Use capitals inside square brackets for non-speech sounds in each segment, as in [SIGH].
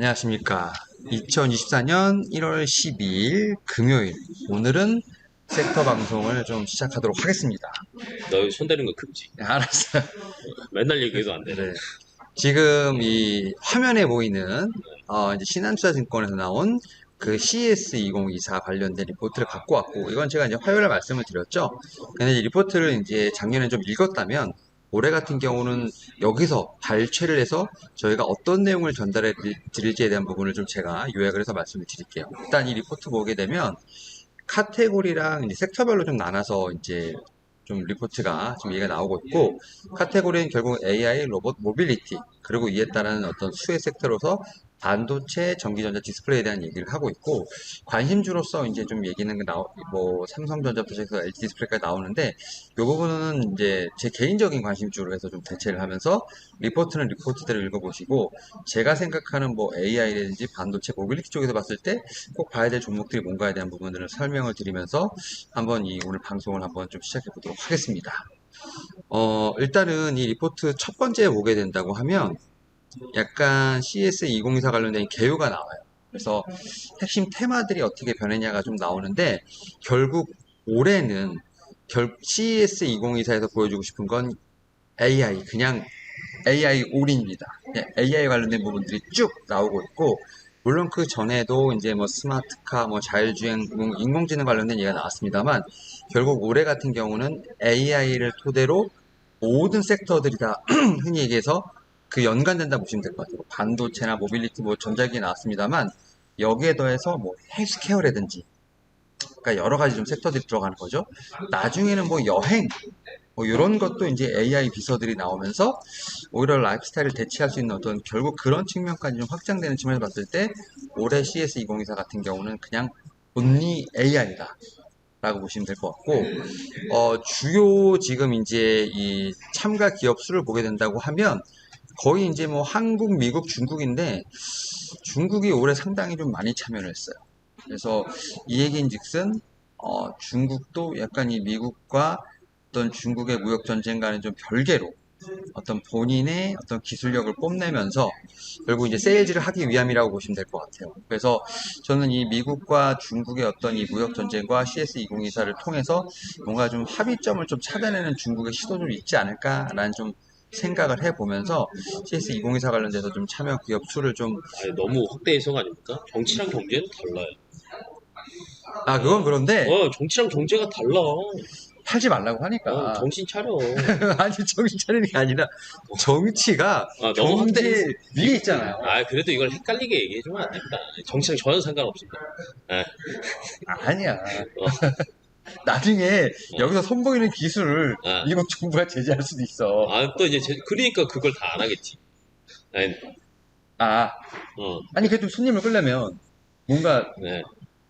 안녕하십니까. 2024년 1월 12일 금요일. 오늘은 섹터 방송을 좀 시작하도록 하겠습니다. 너 손 대는 거 금지. 네, 알았어요. 맨날 얘기해도 안 돼. 네. 지금 이 화면에 보이는 어, 이제 신한투자증권에서 나온 그 CS2024 관련된 리포트를 갖고 왔고 이건 제가 이제 화요일에 말씀을 드렸죠. 근데 이 리포트를 이제 작년에 좀 읽었다면 올해 같은 경우는 여기서 발췌를 해서 저희가 어떤 내용을 전달해 드릴지에 대한 부분을 좀 제가 요약을 해서 말씀을 드릴게요. 일단 이 리포트 보게 되면 카테고리랑 섹터별로 좀 나눠서 이제 좀 리포트가 지금 얘기가 나오고 있고 카테고리는 결국 AI, 로봇, 모빌리티 그리고 이에 따른 어떤 수혜 섹터로서 반도체, 전기전자, 디스플레이에 대한 얘기를 하고 있고 관심주로서 이제 좀 얘기는 게 나오 뭐 삼성전자부터 LG 디스플레이까지 나오는데 이 부분은 이제 제 개인적인 관심주로 해서 좀 대체를 하면서 리포트는 리포트대로 읽어보시고 제가 생각하는 뭐 AI라든지 반도체, 모빌리티 쪽에서 봤을 때 꼭 봐야 될 종목들이 뭔가에 대한 부분들을 설명을 드리면서 한번 이 오늘 방송을 한번 좀 시작해 보도록 하겠습니다. 어, 일단은 이 리포트 첫 번째 보게 된다고 하면 약간 CS2024 관련된 개요가 나와요. 그래서 핵심 테마들이 어떻게 변했냐가 좀 나오는데 결국 올해는 결 CS2024에서 보여주고 싶은 건 AI 그냥 AI 올인입니다. AI 관련된 부분들이 쭉 나오고 있고 물론 그 전에도 이제 뭐 스마트카, 뭐 자율주행, 뭐 인공지능 관련된 얘기가 나왔습니다만 결국 올해 같은 경우는 AI를 토대로 모든 섹터들이 다 [CLEARS THROAT] 흔히 얘기해서 그 연관된다 보시면 될 것 같아요. 반도체나 모빌리티, 뭐 전자기기 나왔습니다만 여기에 더해서 뭐 헬스케어라든지 그러니까 여러 가지 좀 섹터들이 들어가는 거죠. 나중에는 뭐 여행 뭐 이런 것도 이제 AI 비서들이 나오면서 오히려 라이프스타일을 대체할 수 있는 어떤 결국 그런 측면까지 좀 확장되는 측면에서 봤을 때 올해 CS2024 같은 경우는 그냥 온리 AI다. 라고 보시면 될 것 같고, 어, 주요 지금 이제 이 참가 기업 수를 보게 된다고 하면 거의 이제 뭐 한국, 미국, 중국인데 중국이 올해 상당히 좀 많이 참여를 했어요. 그래서 이 얘기인 즉슨, 어, 중국도 약간 이 미국과 어떤 중국의 무역 전쟁과는 좀 별개로 어떤 본인의 어떤 기술력을 뽐내면서 결국 이제 세일즈를 하기 위함이라고 보시면 될 것 같아요. 그래서 저는 이 미국과 중국의 어떤 이 무역 전쟁과 CS2024를 통해서 뭔가 좀 합의점을 좀 찾아내는 중국의 시도 좀 있지 않을까라는 좀 생각을 해보면서 CS2024 관련돼서 좀 참여 기업 수를 좀 아니, 너무 확대 해석 아닙니까? 정치랑 경제는 달라요. 아, 그건 그런데 어, 정치랑 경제가 달라. 팔지 말라고 하니까. 어, 정신 차려. [LAUGHS] 아니, 정신 차리는 게 아니라 정치가 아, 너무 경제 확대- 위에 있잖아요. 아, 그래도 이걸 헷갈리게 얘기해주면 안 된다. 정치랑 전혀 상관없습니다. 예. 아니야. 어. 나중에 여기서 선보이는 기술을 아. 미국 정부가 제재할 수도 있어. 아, 또 이제, 제- 그러니까 그걸 다 안 하겠지. 아니, 아, 어, 아니 그래도 손님을 끌려면 뭔가 네.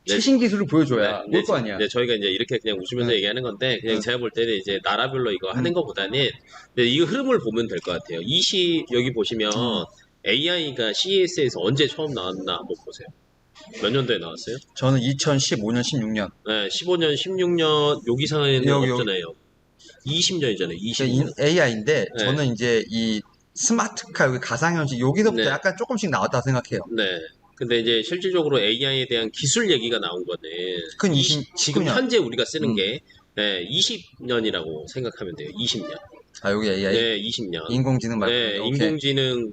최신 기술을 보여줘야 네, 올거 아니야. 네, 저희가 이제 이렇게 그냥 웃으면서 네. 얘기하는 건데, 그냥 네. 제가 볼 때는 이제 나라별로 이거 하는 음. 것보다는, 근데 이 흐름을 보면 될 것 같아요. 이 시, 여기 보시면, 음. AI가 CES에서 언제 처음 나왔나 한번 보세요. 몇 년도에 나왔어요? 저는 2015년, 16년 네, 15년, 16년, 여기 상황에는 여기, 없잖아요. 20년이잖아요, 20년. AI인데 네. 저는 이제 이 스마트카 여기 가상현실 여기서부터 네. 약간 조금씩 나왔다 생각해요. 네. 근데 이제 실질적으로 AI에 대한 기술 얘기가 나온 거는, 큰 이- 20, 지금 19년. 현재 우리가 쓰는 음. 게, 네, 20년이라고 생각하면 돼요. 20년. 아 여기 AI 네, 20년. 인공지능 말고 네, 오케이. 인공지능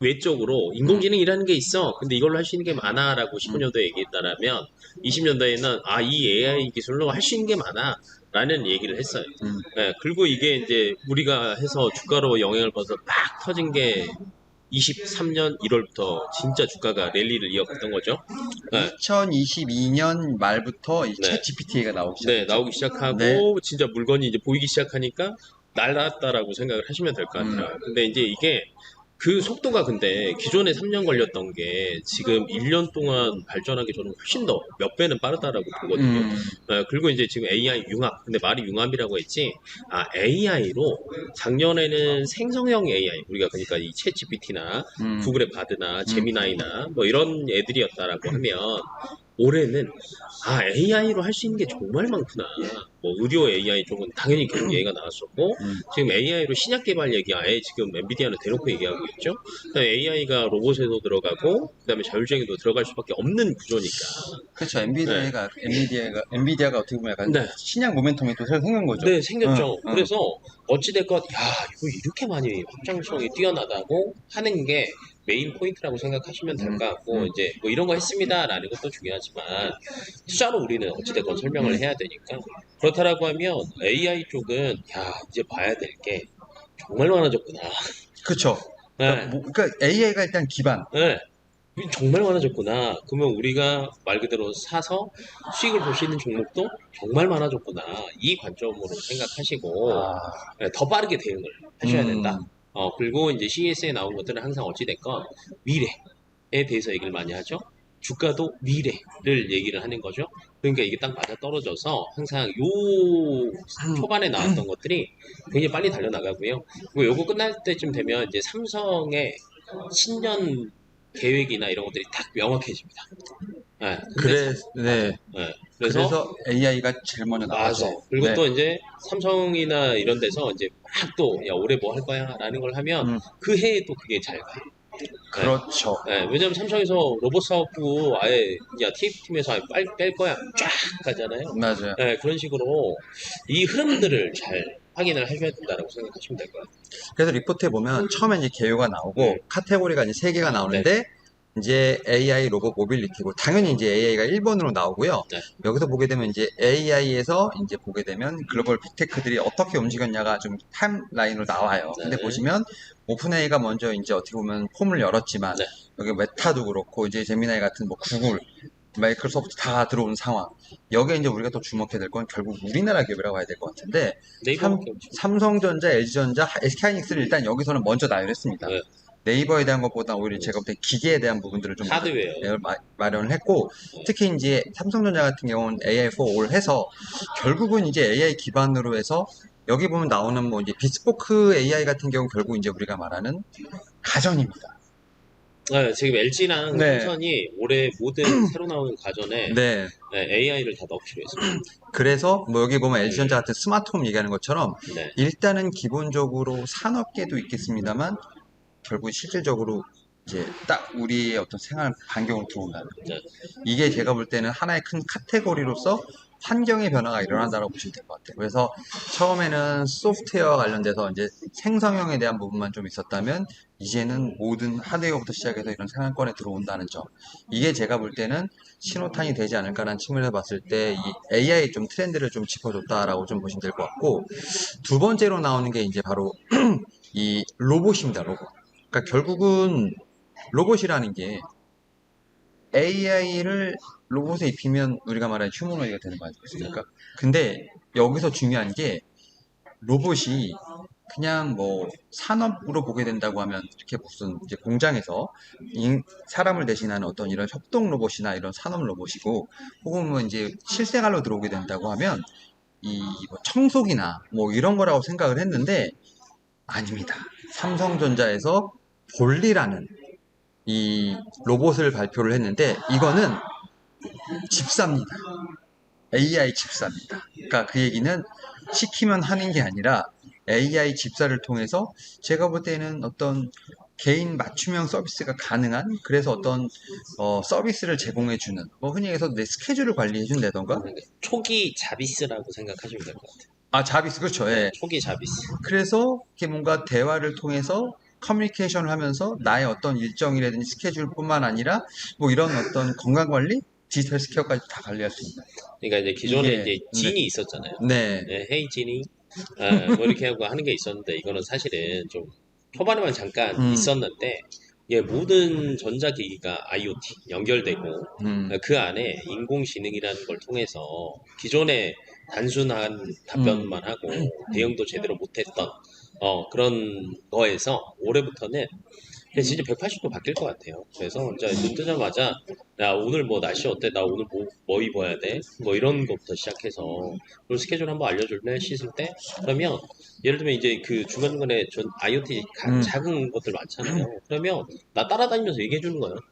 외적으로 인공지능이라는 게 있어. 근데 이걸로 할 수 있는 게 많아라고 15년도에 얘기했다라면 20년도에는 아, 이 AI 기술로 할 수 있는 게 많아 라는 얘기를 했어요. 음. 네, 그리고 이게 이제 우리가 해서 주가로 영향을 받아서 딱 터진 게 23년 1월부터 진짜 주가가 랠리를 이어갔던 거죠. 네. 2022년 말부터 이 네. 챗 GPT가 나오기 시작했죠. 네, 나오기 시작하고 네. 진짜 물건이 이제 보이기 시작하니까 날랐다라고 생각을 하시면 될 것 같아요. 음. 근데 이제 이게 그 속도가 근데 기존에 3년 걸렸던 게 지금 1년 동안 발전하기 저는 훨씬 더 몇 배는 빠르다라고 보거든요. 음, 어, 그리고 이제 지금 AI 융합, 근데 말이 융합이라고 했지, 아, AI로 작년에는 생성형 AI, 우리가 그러니까 이 챗 GPT나 음. 구글의 바드나 제미나이나 뭐 이런 애들이었다라고 하면 올해는 아 AI로 할 수 있는 게 정말 많구나. 뭐 의료 AI 쪽은 당연히 그런 얘기가 나왔었고 음. 지금 AI로 신약 개발 얘기 아예 지금 엔비디아는 대놓고 얘기하고 있죠. AI가 로봇에도 들어가고 그다음에 자율주행에도 들어갈 수밖에 없는 구조니까. 그렇죠. 엔비디아가 엔비디아가 엔비디아가 어떻게 보면 약간 네. 신약 모멘텀이 또 새로 생긴 거죠. 네, 생겼죠. 응, 응. 그래서 어찌됐건, 야, 이거 이렇게 많이 확장성이 뛰어나다고 하는 게 메인 포인트라고 생각하시면 될 것 같고, 음. 이제 뭐 이런 거 했습니다라는 것도 중요하지만, 투자로 우리는 어찌됐건 설명을 음. 해야 되니까. 그렇다라고 하면 AI 쪽은, 야, 이제 봐야 될 게 정말 많아졌구나. 그렇죠. 네. 뭐, 그러니까 AI가 일단 기반. 네. 정말 많아졌구나. 그러면 우리가 말 그대로 사서 수익을 볼 수 있는 종목도 정말 많아졌구나. 이 관점으로 생각하시고, 아, 네, 더 빠르게 대응을 하셔야 음. 된다. 어, 그리고 이제 CS에 나온 것들은 항상 어찌됐건 미래에 대해서 얘기를 많이 하죠. 주가도 미래를 얘기를 하는 거죠. 그러니까 이게 딱 맞아 떨어져서 항상 요 초반에 나왔던 것들이 굉장히 빨리 달려나가고요. 그리고 요거 끝날 때쯤 되면 이제 삼성의 신년 계획이나 이런 것들이 딱 명확해집니다. 네, 그래, 네. 네, 그래서, 그래서 AI가 제일 먼저 나와서. 맞아. 그리고 네. 또 이제 삼성이나 이런 데서 이제 막 또 야 올해 뭐 할 거야 라는 걸 하면 음. 그 해에 또 그게 잘 가요. 그렇죠. 네, 왜냐면 삼성에서 로봇 사업부 아예 야 TF 팀에서 아예 빨, 뺄 거야 쫙 가잖아요. 맞아요. 네, 그런 식으로 이 흐름들을 잘 확인을 하셔야 된다고 생각하시면 될 것 같아요. 그래서 리포트에 보면 처음에 이제 개요가 나오고 네. 카테고리가 이제 세 개가 나오는데 이제 AI 로봇 모빌리티고 당연히 이제 AI가 1번으로 나오고요. 네. 여기서 보게 되면 이제 AI에서 이제 보게 되면 글로벌 빅테크들이 어떻게 움직였냐가 좀 타임라인으로 나와요. 근데 네. 보시면 오픈AI가 먼저 이제 어떻게 보면 폼을 열었지만 네. 여기 메타도 그렇고 이제 제미나이 같은 뭐 구글 마이크로소프트 다 들어온 상황. 여기에 이제 우리가 또 주목해야 될 건 결국 우리나라 기업이라고 해야 될 것 같은데 삼. 삼성전자, LG전자, SK하이닉스를 일단 여기서는 먼저 나열했습니다. 네. 네이버에 대한 것보다 오히려 제가 볼 때 기계에 대한 부분들을 좀 하드웨어. 마- 마- 마련을 했고 특히 이제 삼성전자 같은 경우는 AI4를 해서 결국은 이제 AI 기반으로 해서 여기 보면 나오는 뭐 이제 비스포크 AI 같은 경우 결국 이제 우리가 말하는 가전입니다. 네, 지금 LG랑 네. 삼성이 올해 모든 [CLEARS THROAT] 새로 나오는 가전에 네. AI를 다 넣기로 했습니다. 그래서 뭐 여기 보면 LG전자 같은 스마트홈 얘기하는 것처럼 네. 일단은 기본적으로 산업계도 있겠습니다만 결국 실질적으로 이제 딱 우리의 어떤 생활 반경으로 들어온다는 거죠. 네. 이게 제가 볼 때는 하나의 큰 카테고리로서 환경의 변화가 일어난다고 보시면 될 것 같아요. 그래서 처음에는 소프트웨어 관련돼서 이제 생성형에 대한 부분만 좀 있었다면 이제는 모든 하드웨어부터 시작해서 이런 생활권에 들어온다는 점. 이게 제가 볼 때는 신호탄이 되지 않을까라는 측면에서 봤을 때 이 AI 좀 트렌드를 좀 짚어줬다라고 좀 보시면 될 것 같고 두 번째로 나오는 게 이제 바로 [CLEARS THROAT] 이 로봇입니다, 로봇. 그러니까 결국은 로봇이라는 게 AI를 로봇에 입히면 우리가 말하는 휴머노이가 되는 거 아니겠습니까? 근데 여기서 중요한 게 로봇이 그냥 뭐 산업으로 보게 된다고 하면 이렇게 무슨 이제 공장에서 인- 사람을 대신하는 어떤 이런 협동 로봇이나 이런 산업 로봇이고 혹은 뭐 이제 실생활로 들어오게 된다고 하면 이뭐 청소기나 뭐 이런 거라고 생각을 했는데 아닙니다. 삼성전자에서 볼리라는 이 로봇을 발표를 했는데 이거는 집사입니다. AI 집사입니다. 그러니까 그 얘기는 시키면 하는 게 아니라 AI 집사를 통해서 제가 볼 때는 어떤 개인 맞춤형 서비스가 가능한 그래서 어떤 어, 서비스를 제공해 주는 뭐 흔히 해서 내 스케줄을 관리해 준다던가 초기 자비스라고 생각하시면 될 것 같아요. 아 자비스 그렇죠 예. 초기 자비스. 그래서 이렇게 뭔가 대화를 통해서 커뮤니케이션을 하면서 나의 어떤 일정이라든지 스케줄뿐만 아니라 뭐 이런 어떤 건강 관리, 디지털 스퀘어까지 다 관리할 수 있는. 그러니까 이제 기존에 이게- 이제 진이 있었잖아요. 네, 네, 헤이 진이 아, 뭐 이렇게 하고 하는 게 있었는데 이거는 사실은 좀 초반에만 잠깐 음. 있었는데 예, 모든 전자기기가 IoT 연결되고 음, 그 안에 인공지능이라는 걸 통해서 기존에 단순한 답변만 하고 대응도 제대로 못했던 어, 그런 거에서 올해부터는 그냥 진짜 180도 바뀔 것 같아요. 그래서 이제 눈 뜨자마자 야 오늘 뭐 날씨 어때? 나 오늘 뭐, 뭐 입어야 돼? 뭐 이런 것부터 시작해서 그리고 스케줄 한번 알려줄래? 씻을 때? 그러면 예를 들면 이제 그 중간중간에 전 IoT 가- 음. 작은 것들 많잖아요. 그러면 나 따라다니면서 얘기해 주는 거예요. 가.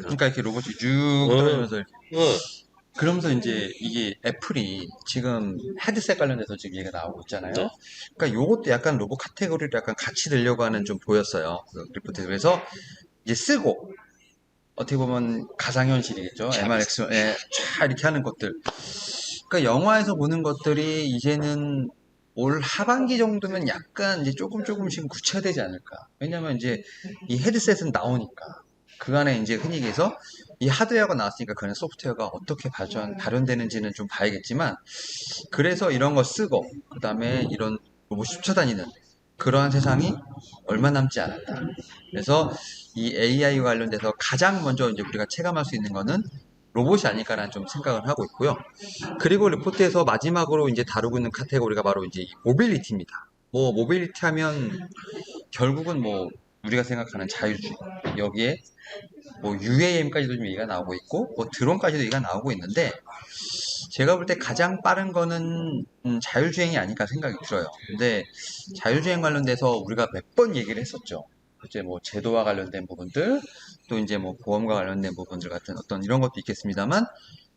그러니까 이렇게 로봇이 쭉 떨어지면서 이렇게. 어, 그러면서 이제 이게 애플이 지금 헤드셋 관련돼서 지금 얘기가 나오고 있잖아요. 네. 그러니까 요것도 약간 로봇 카테고리를 약간 같이 들려고 하는 좀 보였어요. 그 리포트에서. 그래서 이제 쓰고 어떻게 보면 가상현실이겠죠. MRX에 쫙 이렇게 하는 것들. 그러니까 영화에서 보는 것들이 이제는 올 하반기 정도면 약간 이제 조금 조금씩 구체화되지 않을까. 왜냐면 이제 이 헤드셋은 나오니까. 그 안에 이제 흔히 얘기해서 이 하드웨어가 나왔으니까 그 안에 소프트웨어가 어떻게 발전, 발현되는지는 좀 봐야겠지만 그래서 이런 거 쓰고 그 다음에 이런 로봇이 쫓아다니는 그러한 세상이 얼마 남지 않았다. 그래서 이 AI 관련돼서 가장 먼저 이제 우리가 체감할 수 있는 거는 로봇이 아닐까라는 좀 생각을 하고 있고요. 그리고 리포트에서 마지막으로 이제 다루고 있는 카테고리가 바로 이제 이 모빌리티입니다. 뭐 모빌리티 하면 결국은 뭐 우리가 생각하는 자율주의 여기에 뭐 UAM까지도 좀 얘기가 나오고 있고 뭐 드론까지도 얘기가 나오고 있는데 제가 볼 때 가장 빠른 거는 음, 자율주행이 아닐까 생각이 들어요. 근데 자율주행 관련돼서 우리가 몇 번 얘기를 했었죠. 이제 뭐 제도와 관련된 부분들 또 이제 뭐 보험과 관련된 부분들 같은 어떤 이런 것도 있겠습니다만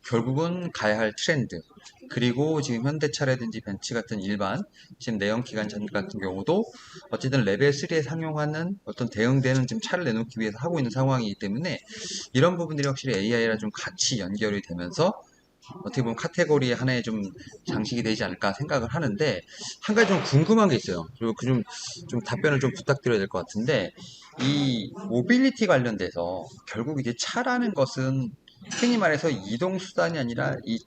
결국은 가야 할 트렌드 그리고 지금 현대차라든지 벤츠 같은 일반 지금 내연 기관차 같은 경우도 어쨌든 레벨 3에 상용하는 어떤 대응되는 지금 차를 내놓기 위해서 하고 있는 상황이기 때문에 이런 부분들이 확실히 AI랑 좀 같이 연결이 되면서 어떻게 보면 카테고리 하나의 좀 장식이 되지 않을까 생각을 하는데 한 가지 좀 궁금한 게 있어요. 그리고 그좀좀 답변을 좀 부탁드려야 될 것 같은데 이 모빌리티 관련돼서 결국 이제 차라는 것은 흔히 말해서 이동 수단이 아니라 이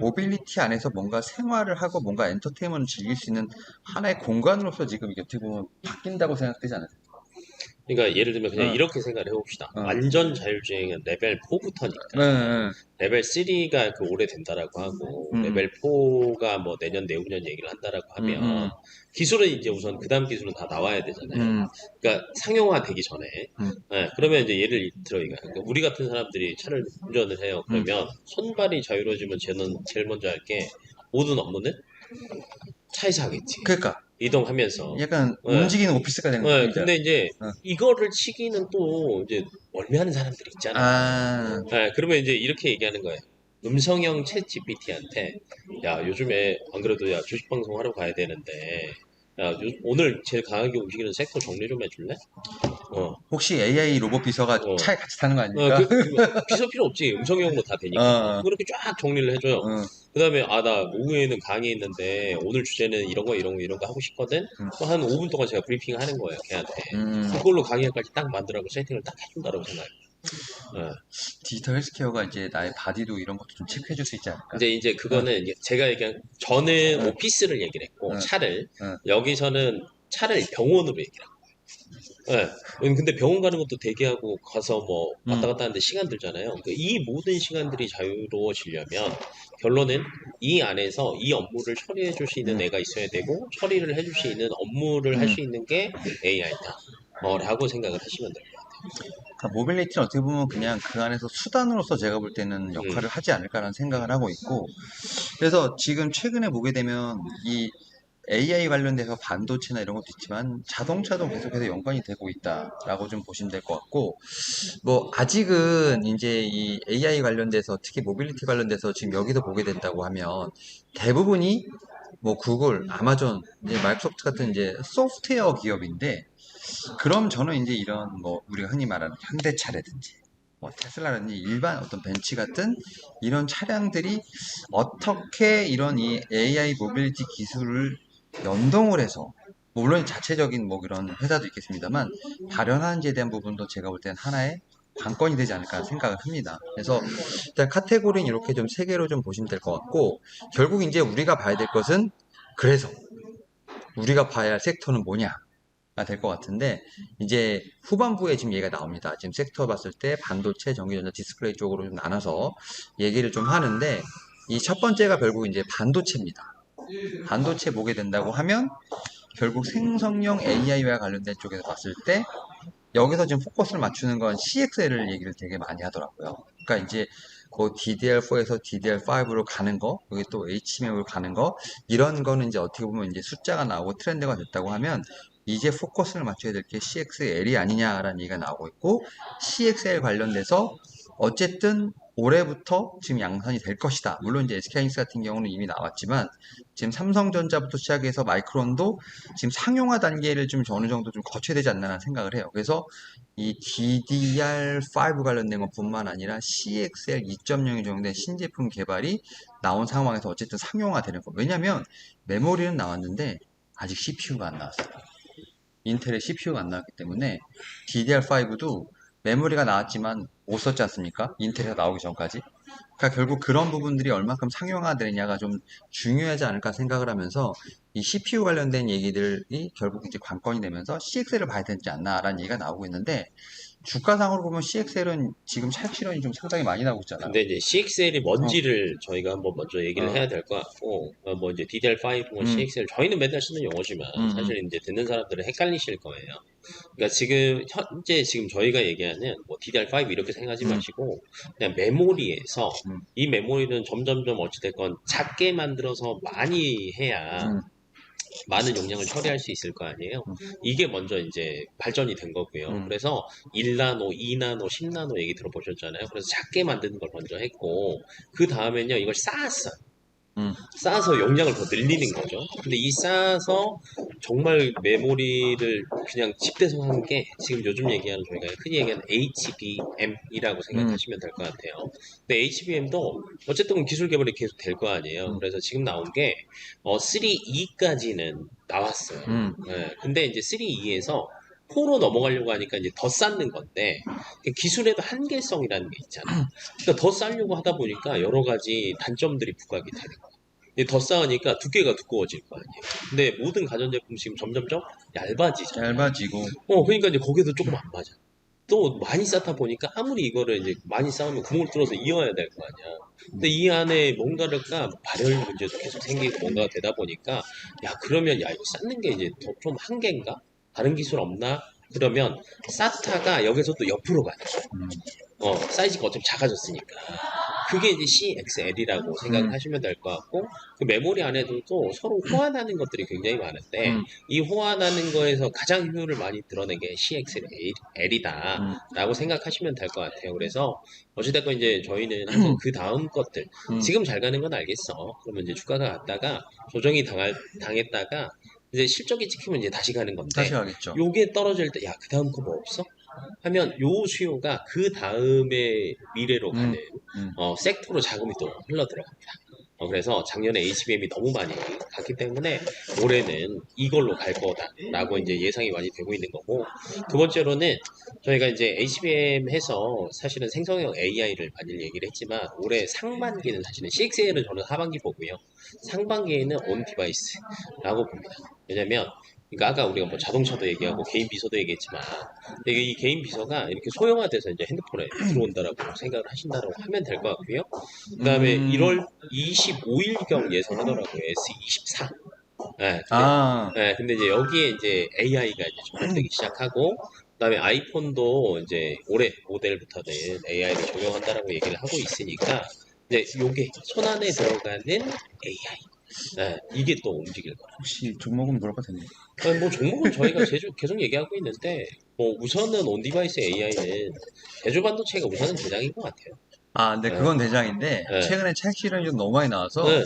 모빌리티 안에서 뭔가 생활을 하고 뭔가 엔터테인먼트를 즐길 수 있는 하나의 공간으로서 지금 이게 어떻게 보면 바뀐다고 생각되지 않으세요? 그러니까 예를 들면 그냥 어. 이렇게 생각을 해봅시다. 어. 완전 자율주행은 레벨 4부터니까 네, 레벨 3가 그 올해 된다라고 하고 음. 레벨 4가 뭐 내년 내후년 얘기를 한다라고 하면 음, 음. 기술은 이제 우선 그 다음 기술은 다 나와야 되잖아요. 음, 그러니까 상용화 되기 전에 음. 네, 그러면 이제 예를 들어 이거 그러니까 우리 같은 사람들이 차를 운전을 해요. 그러면 손발이 자유로워지면 저는 제일 먼저 할 게 모든 업무는 차에서 하겠지. 그러니까 이동하면서. 약간 네. 움직이는 오피스가 되는 네, 거죠. 근데 이제 어. 이거를 치기는 또 이제 멀미하는 사람들 있잖아. 아, 네, 그러면 이제 이렇게 얘기하는 거예요. 음성형 챗 GPT한테 야 요즘에 안 그래도 야 주식 방송 하러 가야 되는데 야 요- 오늘 제일 강하게 움직이는 섹터 정리 좀 해줄래? 어, 혹시 AI 로봇 비서가 어. 차에 같이 타는 거어 아닙니까? 그, 그, 비서 필요 없지 음성형으로 다 되니까 어. 그렇게 쫙 정리를 해줘요. 어, 그 다음에 아 나 오후에는 강의 있는데 오늘 주제는 이런 거 이런 거 이런 거 하고 싶거든. 음. 한 5분 동안 제가 브리핑 하는 거예요 걔한테. 음, 그걸로 강의까지 딱 만들라고 세팅을 딱 해준다고 생각해요. 어. 디지털 헬스케어가 이제 나의 바디도 이런 것도 좀 체크해 줄 수 있지 않을까? 근데 이제 그거는 이제 제가 얘기한 저는 어. 오피스를 얘기를 했고 어. 차를 어. 여기서는 차를 병원으로 얘기를 한 거예요. 예. 근데 병원 가는 것도 대기하고 가서 뭐 왔다 음. 갔다 하는데 시간 들잖아요. 그러니까 이 모든 시간들이 자유로워지려면 결론은 이 안에서 이 업무를 처리해 줄 수 있는 음. 애가 있어야 되고 처리를 해 줄 수 있는 업무를 할 음. 수 있는 게 AI다. 어, 라고 생각을 하시면 돼요. 그러니까 모빌리티는 어떻게 보면 그냥 그 안에서 수단으로서 제가 볼 때는 역할을 하지 않을까라는 생각을 하고 있고 그래서 지금 최근에 보게 되면 이 AI 관련돼서 반도체나 이런 것도 있지만 자동차도 계속해서 연관이 되고 있다라고 좀 보시면 될 것 같고 뭐 아직은 이제 이 AI 관련돼서 특히 모빌리티 관련돼서 지금 여기서 보게 된다고 하면 대부분이 뭐 구글, 아마존, 마이크로소프트 같은 이제 소프트웨어 기업인데 그럼 저는 이제 이런 뭐 우리가 흔히 말하는 현대차라든지 뭐 테슬라라든지 일반 어떤 벤츠 같은 이런 차량들이 어떻게 이런 이 AI 모빌리티 기술을 연동을 해서 뭐 물론 자체적인 뭐 그런 회사도 있겠습니다만 발현하는지에 대한 부분도 제가 볼 때는 하나의 관건이 되지 않을까 생각을 합니다. 그래서 일단 카테고리는 이렇게 좀 세 개로 좀 보시면 될 것 같고 결국 이제 우리가 봐야 될 것은 그래서 우리가 봐야 할 섹터는 뭐냐 가 될 것 같은데 이제 후반부에 지금 얘기가 나옵니다. 지금 섹터 봤을 때 반도체, 전기전자, 디스플레이 쪽으로 좀 나눠서 얘기를 좀 하는데 이 첫 번째가 결국 이제 반도체입니다. 반도체 보게 된다고 하면 결국 생성형 AI와 관련된 쪽에서 봤을 때 여기서 지금 포커스를 맞추는 건 CXL을 얘기를 되게 많이 하더라고요. 그러니까 이제 그 DDR4에서 DDR5로 가는 거, 여기 또 HBM으로 가는 거, 이런 거는 이제 어떻게 보면 이제 숫자가 나오고 트렌드가 됐다고 하면 이제 포커스를 맞춰야 될 게 CXL이 아니냐라는 얘기가 나오고 있고 CXL 관련돼서 어쨌든 올해부터 지금 양산이 될 것이다. 물론 이제 SK하이닉스 같은 경우는 이미 나왔지만 지금 삼성전자부터 시작해서 마이크론도 지금 상용화 단계를 좀 어느 정도 좀 거쳐야 되지 않나라는 생각을 해요. 그래서 이 DDR5 관련된 것뿐만 아니라 CXL 2.0이 적용된 신제품 개발이 나온 상황에서 어쨌든 상용화 되는 거. 왜냐면 메모리는 나왔는데 아직 CPU가 안 나왔어요. 인텔의 CPU가 안 나왔기 때문에 DDR5도 메모리가 나왔지만 못 썼지 않습니까? 인텔에서 나오기 전까지. 그러니까 결국 그런 부분들이 얼마큼 상용화되느냐가 좀 중요하지 않을까 생각을 하면서 이 CPU 관련된 얘기들이 결국 이제 관건이 되면서 CXL을 봐야 되지 않나라는 얘기가 나오고 있는데 주가상으로 보면 CXL은 지금 차익 실현이 좀 상당히 많이 나오고 있잖아. 근데 이제 CXL이 뭔지를 저희가 한번 먼저 얘기를 어. 해야 될 것 같고, 어, 뭐 이제 DDR5뭐 음. CXL, 저희는 맨날 쓰는 용어지만, 음, 사실 이제 듣는 사람들은 헷갈리실 거예요. 그러니까 지금, 현재 지금 저희가 얘기하는 뭐 DDR5 이렇게 생각하지 음. 마시고, 그냥 메모리에서, 음. 이 메모리는 점점점 어찌됐건 작게 만들어서 많이 해야, 음. 많은 용량을 처리할 수 있을 거 아니에요. 음. 이게 먼저 이제 발전이 된 거고요. 음. 그래서 1나노, 2나노, 10나노 얘기 들어보셨잖아요. 그래서 작게 만드는 걸 먼저 했고 그 다음엔요 이걸 쌓았어요. 음. 쌓아서 용량을 더 늘리는 거죠. 근데 이 쌓아서 정말 메모리를 그냥 집대성한 게 지금 요즘 얘기하는 저희가 흔히 얘기하는 HBM이라고 생각하시면 될 것 같아요. 근데 HBM도 어쨌든 기술 개발이 계속 될 거 아니에요. 음. 그래서 지금 나온 게 어, 3E까지는 나왔어요. 음. 네, 근데 이제 3E에서 4로 넘어가려고 하니까 이제 더 쌓는 건데 그 기술에도 한계성이라는 게 있잖아. 그러니까 더 쌓려고 하다 보니까 여러 가지 단점들이 부각이 되는 거야. 더 쌓으니까 두께가 두꺼워질 거 아니에요. 근데 모든 가전제품 지금 점점점 얇아지잖아. 얇아지고 어, 그러니까 이제 거기에도 조금 안 맞아. 또 많이 쌓다 보니까 아무리 이거를 이제 많이 쌓으면 구멍을 뚫어서 이어야 될 거 아니야. 근데 이 안에 뭔가를까 발열 문제도 계속 생기고 뭔가가 되다 보니까 야 그러면 야 이거 쌓는 게 이제 더 좀 한계인가? 다른 기술 없나? 그러면 쌓다가 여기서 또 옆으로 가는. 음. 어, 사이즈가 어차피 작아졌으니까. 그게 이제 CXL이라고 생각을 음. 하시면 될 것 같고, 그 메모리 안에도 또 서로 호환하는 것들이 굉장히 많은데, 음. 이 호환하는 거에서 가장 효율을 많이 드러낸 게 CXL이다. 음. 라고 생각하시면 될 것 같아요. 그래서, 어찌됐건 이제 저희는 [CLEARS THROAT] 항상 그 다음 것들, 음. 지금 잘 가는 건 알겠어. 그러면 이제 주가가 갔다가 조정이 당할, 당했다가, 이제 실적이 찍히면 이제 다시 가는 건데, 다시 가겠죠. 요게 떨어질 때, 야, 그 다음 거 뭐 없어? 하면 요 수요가 그 다음에 미래로 가는, 음. 어, 섹터로 자금이 또 흘러 들어갑니다. 어, 그래서 작년에 HBM이 너무 많이 갔기 때문에 올해는 이걸로 갈 거다라고 이제 예상이 많이 되고 있는 거고 두 번째로는 저희가 이제 HBM 해서 사실은 생성형 AI를 많이 얘기를 했지만 올해 상반기는 사실은 CXL은 저는 하반기 보고요 상반기에는 온 디바이스라고 봅니다. 왜냐면 그러니까 아까 우리가 뭐 자동차도 얘기하고 개인 비서도 얘기했지만 이게 이 개인 비서가 이렇게 소형화돼서 이제 핸드폰에 들어온다라고 생각을 하신다라고 하면 될 것 같고요. 그다음에 음. 1월 25일경 예상하더라고요. S24. 네, 근데, 아, 네, 근데 이제 여기에 이제 AI가 이제 적용되기 시작하고 그다음에 아이폰도 이제 올해 모델부터는 AI를 적용한다라고 얘기를 하고 있으니까 이제 요게 손안에 들어가는 AI. 네, 이게 또 움직일 거라. 혹시 종목은 물어봐도 되나요? 아니, 뭐 종목은 저희가 제주, 계속 얘기하고 있는데 뭐 우선은 온디바이스 AI는 제조 반도체가 우선은 대장인 것 같아요. 아, 근데 네. 그건 대장인데 네. 최근에 차익 실현이 좀 너무 많이 나와서 네.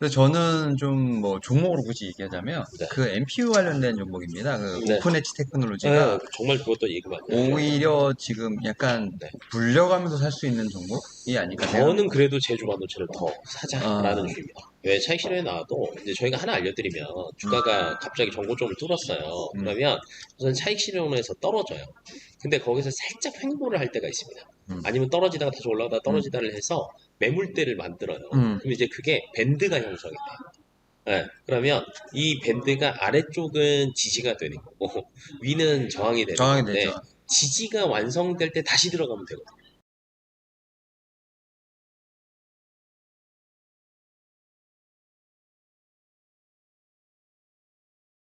그래서 저는 좀 뭐 종목으로 굳이 얘기하자면 네. 그 MPU 관련된 종목입니다. 그 네. 오픈 엣지 테크놀로지가 네, 정말 그것도 얘기 많이 하죠. 오히려 지금 약간 네. 불려가면서 살 수 있는 종목이 아닐까 생각. 저는 그래도 제주 반도체를 더 사자라는 아. 주입니다. 왜 차익 실현에 나와도 이제 저희가 하나 알려드리면 주가가 갑자기 정고점을 뚫었어요. 음. 그러면 우선 차익 실현에서 떨어져요. 근데 거기서 살짝 횡보를 할 때가 있습니다. 음. 아니면 떨어지다가 다시 올라가다가 떨어지다를 해서 매물대를 만들어요. 음. 그럼 이제 그게 밴드가 형성이 돼요. 네, 그러면 이 밴드가 아래쪽은 지지가 되는 거고 위는 저항이 되는 정확히 건데 되죠. 지지가 완성될 때 다시 들어가면 되거든요.